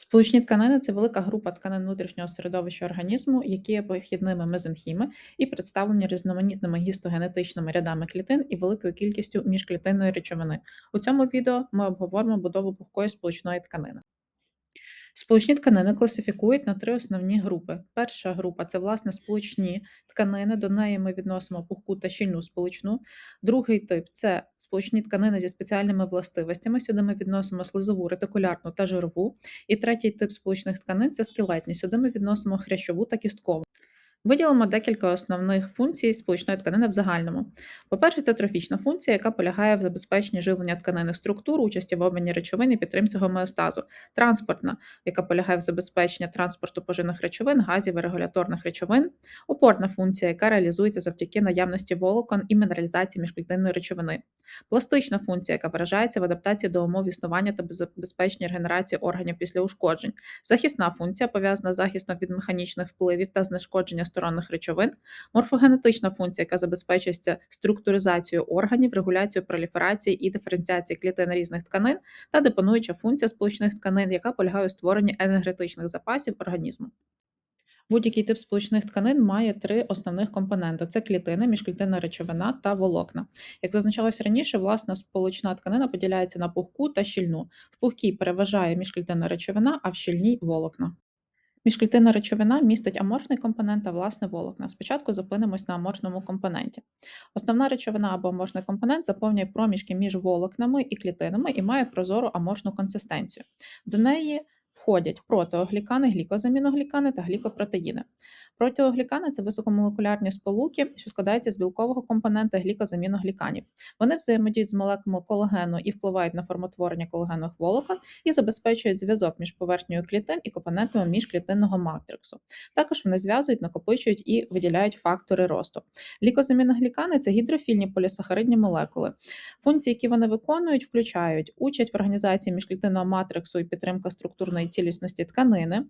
Сполучні тканини це велика група тканин внутрішнього середовища організму, які є похідними мезенхіми і представлені різноманітними гістогенетичними рядами клітин і великою кількістю міжклітинної речовини. У цьому відео ми обговоримо будову пухкої сполучної тканини. Сполучні тканини класифікують на три основні групи. Перша група це власне сполучні тканини, до неї ми відносимо пухку та щільну сполучну. Другий тип це сполучні тканини зі спеціальними властивостями. Сюди ми відносимо слизову, ретикулярну та жирову. І третій тип сполучних тканин це скелетні. Сюди ми відносимо хрящову та кісткову. Виділимо декілька основних функцій сполучної тканини в загальному. По-перше, це трофічна функція, яка полягає в забезпеченні живлення тканинних структур, участі в обміні речовин і підтримці гомеостазу. Транспортна, яка полягає в забезпеченні транспорту поживних речовин, газів і регуляторних речовин. Опорна функція, яка реалізується завдяки наявності волокон і мінералізації міжклітинної речовини. Пластична функція, яка виражається в адаптації до умов існування та забезпеченні регенерації органів після ушкоджень. Захисна функція пов'язана з захистом від механічних впливів та знешкодження сторонних речовин, морфогенетична функція, яка забезпечується структуризацією органів, регуляцією проліферації і диференціації клітин різних тканин, та депонуюча функція сполучних тканин, яка полягає у створенні енергетичних запасів організму. Будь-який тип сполучних тканин має три основних компоненти: це клітини, міжклітинна речовина та волокна. Як зазначалось раніше, власна сполучна тканина поділяється на пухку та щільну. В пухкій переважає міжклітинна речовина, а в щільній волокна. Міжклітинна речовина містить аморфний компонент та власне волокна. Спочатку зупинимось на аморфному компоненті. Основна речовина або аморфний компонент заповнює проміжки між волокнами і клітинами і має прозору аморфну консистенцію. До неї входять протеоглікани, глікозаміноглікани та глікопротеїни. Протеоглікани це високомолекулярні сполуки, що складаються з білкового компонента глікозаміногліканів. Вони взаємодіють з молекулами колагену і впливають на формотворення колагенових волокон і забезпечують зв'язок між поверхнею клітин і компонентами міжклітинного матриксу. Також вони зв'язують, накопичують і виділяють фактори росту. Лікозаміноглікани це гідрофільні полісахаридні молекули. Функції, які вони виконують, включають участь в організації міжклітинного матриксу і підтримка структурної цілісності тканини,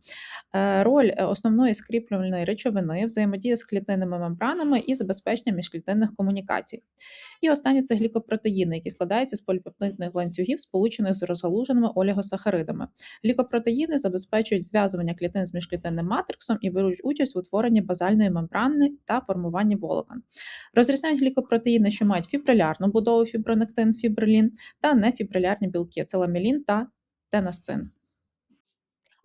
е, роль е, основної скріплювальної речовини, взаємодія з клітинними мембранами і забезпечення міжклітинних комунікацій. І останнє це глікопротеїни, які складаються з поліпептидних ланцюгів, сполучених з розгалуженими олігосахаридами. Глікопротеїни забезпечують зв'язування клітин з міжклітинним матриксом і беруть участь в утворенні базальної мембрани та формуванні волокон. Розрізняють глікопротеїни, що мають фібрилярну будову фібронектин, фібрилін та нефібрилярні білки це ламелін та тенасцин.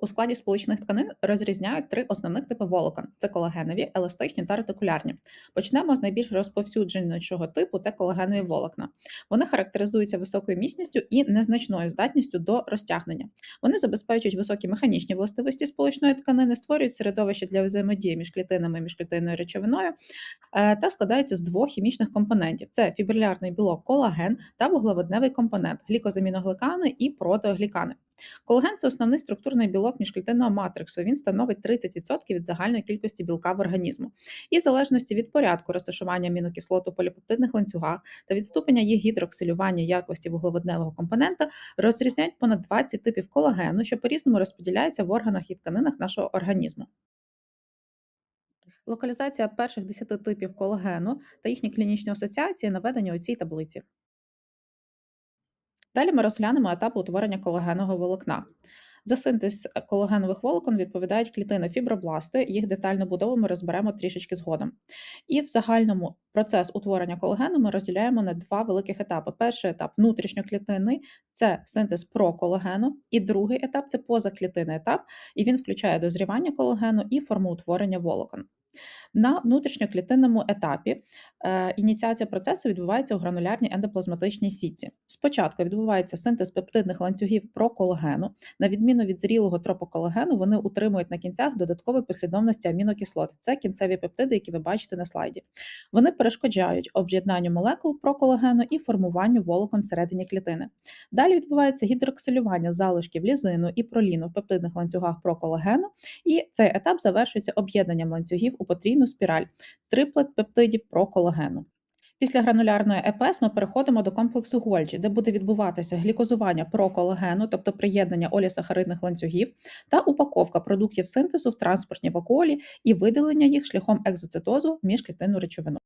У складі сполучних тканин розрізняють три основних типи волокон: це колагенові, еластичні та ретикулярні. Почнемо з найбільш розповсюдженішого типу це колагенові волокна. Вони характеризуються високою міцністю і незначною здатністю до розтягнення. Вони забезпечують високі механічні властивості сполучної тканини, створюють середовище для взаємодії між клітинами і міжклітинною речовиною е, та складаються з двох хімічних компонентів: це фібрилярний білок колаген та вуглеводневий компонент глікозаміногликани і протеоглікани. Колаген це основний структурний білок міжклітинного матриксу. Він становить 30% від загальної кількості білка в організму. І в залежності від порядку розташування амінокислот у поліпептидних ланцюгах та від ступеня їх гідроксилювання якості вуглеводневого компонента розрізняють понад 20 типів колагену, що по-різному розподіляються в органах і тканинах нашого організму. Локалізація перших 10 типів колагену та їхні клінічні асоціації наведені у цій таблиці. Далі ми розглянемо етап утворення колагенового волокна. За синтез колагенових волокон відповідають клітини фібробласти, їх детальну будову ми розберемо трішечки згодом. І в загальному процес утворення колагену ми розділяємо на два великих етапи. Перший етап внутрішньоклітинний це синтез проколагену, і другий етап це позаклітинний етап, і він включає дозрівання колагену і формоутворення волокон. На внутрішньоклітинному етапі е, ініціація процесу відбувається у гранулярній ендоплазматичній сітці. Спочатку відбувається синтез пептидних ланцюгів проколагену. На відміну від зрілого тропоколагену, вони утримують на кінцях додаткові послідовності амінокислот. Це кінцеві пептиди, які ви бачите на слайді. Вони перешкоджають об'єднанню молекул проколагену і формуванню волокон всередині клітини. Далі відбувається гідроксилювання залишків лізину і проліну в пептидних ланцюгах проколагену, і цей етап завершується об'єднанням ланцюгів у потрійну спіраль, триплет пептидів проколагену. Після гранулярної ЕПС ми переходимо до комплексу Гольджі, де буде відбуватися глікозування проколагену, тобто приєднання олісахаридних ланцюгів, та упаковка продуктів синтезу в транспортні вакуолі і видалення їх шляхом екзоцитозу між клітинну речовину.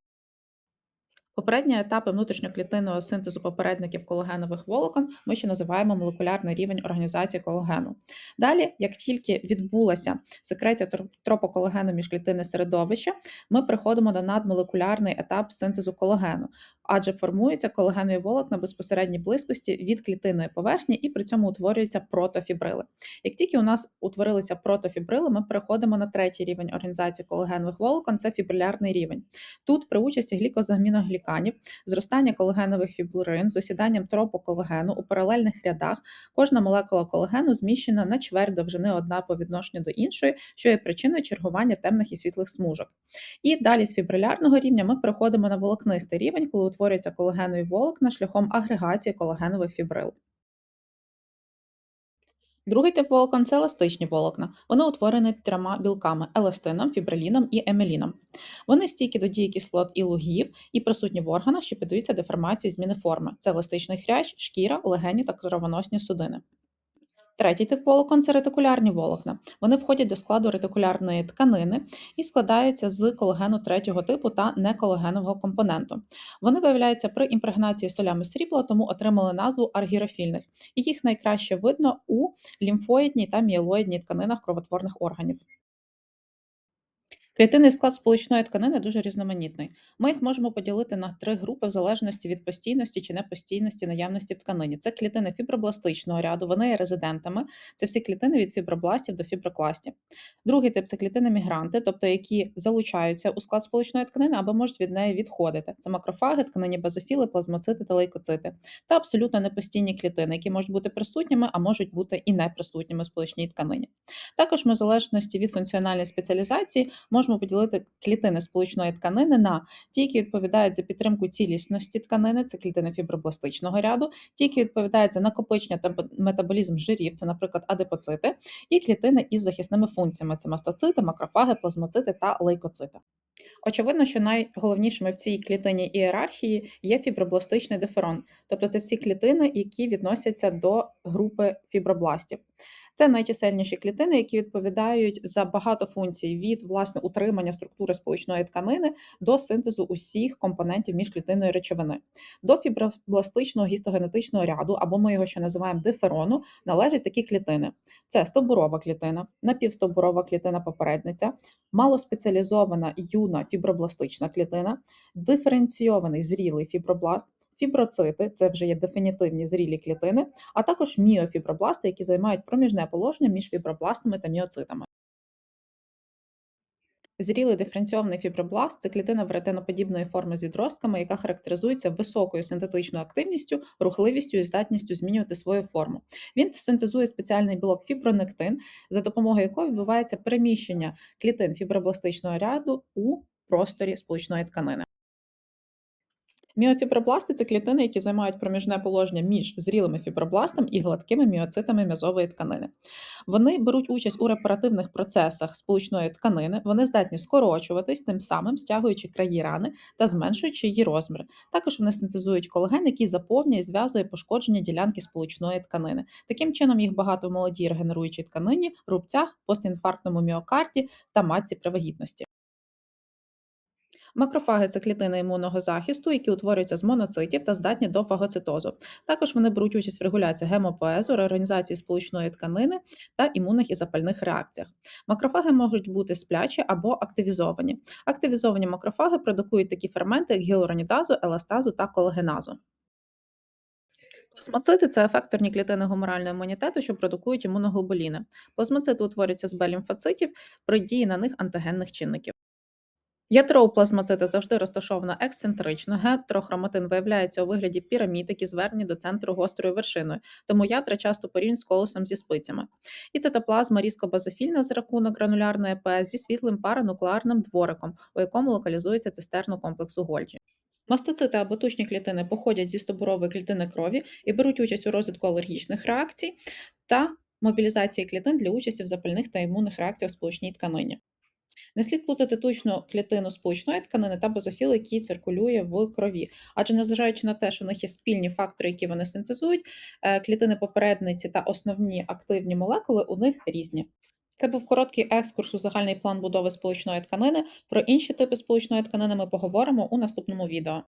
Попередні етапи внутрішньоклітинного синтезу попередників колагенових волокон ми ще називаємо молекулярний рівень організації колагену. Далі, як тільки відбулася секреція тро- тропоколагену міжклітинне середовище, ми приходимо до надмолекулярний етап синтезу колагену, адже формуються колагенові волокна безпосередній близькості від клітинної поверхні і при цьому утворюються протофібрили. Як тільки у нас утворилися протофібрили, ми переходимо на третій рівень організації колагенових волокон це фібрилярний рівень. Тут при участі глікозаміногліканів, зростання колагенових фібрин з осіданням тропоколагену у паралельних рядах, кожна молекула колагену зміщена на чверть довжини одна по відношенню до іншої, що є причиною чергування темних і світлих смужок. І далі з фібрилярного рівня ми переходимо на волокнистий рівень, коли утворюються колагенові волокна шляхом агрегації колагенових фібрил. Другий тип волокон це еластичні волокна. Вони утворені трьома білками еластином, фібриліном і емеліном. Вони стійкі до дії кислот і лугів і присутні в органах, що піддаються деформації зміни форми. Це еластичний хрящ, шкіра, легені та кровоносні судини. Третій тип волокон це ретикулярні волокна. Вони входять до складу ретикулярної тканини і складаються з колагену третього типу та неколагенового компоненту. Вони виявляються при імпрегнації солями срібла, тому отримали назву аргірофільних, і їх найкраще видно у лімфоїдній та мієлоїдній тканинах кровотворних органів. Клітинний склад сполучної тканини дуже різноманітний. Ми їх можемо поділити на три групи в залежності від постійності чи непостійності наявності в тканині. Це клітини фібробластичного ряду, вони є резидентами. Це всі клітини від фібробластів до фіброкластів. Другий тип це клітини мігранти, тобто які залучаються у склад сполучної тканини або можуть від неї відходити. Це макрофаги, тканині базофіли, плазмоцити та лейкоцити. Та абсолютно непостійні клітини, які можуть бути присутніми, а можуть бути і неприсутніми в сполучній тканині. Також ми в залежності від функціональної спеціалізації можемо поділити клітини сполучної тканини на ті, які відповідають за підтримку цілісності тканини, це клітини фібробластичного ряду, ті, які відповідають за накопичення та метаболізм жирів, це, наприклад, адипоцити, і клітини із захисними функціями це мастоцити, макрофаги, плазмоцити та лейкоцити. Очевидно, що найголовнішими в цій клітині ієрархії є фібробластичний диферон, тобто це всі клітини, які відносяться до групи фібробластів. Це найчисельніші клітини, які відповідають за багато функцій від власне утримання структури сполучної тканини до синтезу усіх компонентів міжклітинної речовини. До фібробластичного гістогенетичного ряду, або ми його ще називаємо диферону, належать такі клітини: це стовбурова клітина, напівстовбурова клітина попередниця, малоспеціалізована юна фібробластична клітина, диференційований зрілий фібробласт. Фіброцити це вже є дефінітивні зрілі клітини, а також міофібробласти, які займають проміжне положення між фібробластами та міоцитами. Зрілий диференційований фібробласт це клітина веретеноподібної форми з відростками, яка характеризується високою синтетичною активністю, рухливістю і здатністю змінювати свою форму. Він синтезує спеціальний білок фібронектин, за допомогою якого відбувається переміщення клітин фібробластичного ряду у просторі сполучної тканини. Міофібробласти це клітини, які займають проміжне положення між зрілими фібробластами і гладкими міоцитами м'язової тканини. Вони беруть участь у репаративних процесах сполучної тканини, вони здатні скорочуватись, тим самим стягуючи краї рани та зменшуючи її розміри. Також вони синтезують колаген, який заповнює і зв'язує пошкодження ділянки сполучної тканини. Таким чином, їх багато в молодій регенеруючій тканині, рубцях, постінфарктному міокарді та матці при вагітності. Макрофаги це клітини імунного захисту, які утворюються з моноцитів та здатні до фагоцитозу. Також вони беруть участь в регуляції гемопоезу, реорганізації сполучної тканини та імунних і запальних реакціях. Макрофаги можуть бути сплячі або активізовані. Активізовані макрофаги продукують такі ферменти, як гіалуронідазу, еластазу та колагеназу. Плазмоцити це ефекторні клітини гуморального імунітету, що продукують імуноглобуліни. Плазмоцити утворюються з Б-лімфоцитів при дії на них антигенних чинників. Ядро у плазмоцита завжди розташовано ексцентрично. Гетерохроматин виявляється у вигляді пірамід, які звернені до центру гострою вершиною, тому ядра часто порівнюють з колосом зі спицями. І цитоплазма різкобазофільна з рахунок гранулярної ЕПС зі світлим парануклеарним двориком, у якому локалізується цистерну комплексу Гольджі. Мастоцити або тучні клітини походять зі стобурової клітини крові і беруть участь у розвитку алергічних реакцій та мобілізації клітин для участі в запальних та імунних реакціях в сполучній тканині. Не слід плутати точну клітину сполучної тканини та базофіл, який циркулює в крові. Адже незважаючи на те, що в них є спільні фактори, які вони синтезують, е, клітини попередниці та основні активні молекули у них різні. Це був короткий екскурс у загальний план будови сполучної тканини. Про інші типи сполучної тканини ми поговоримо у наступному відео.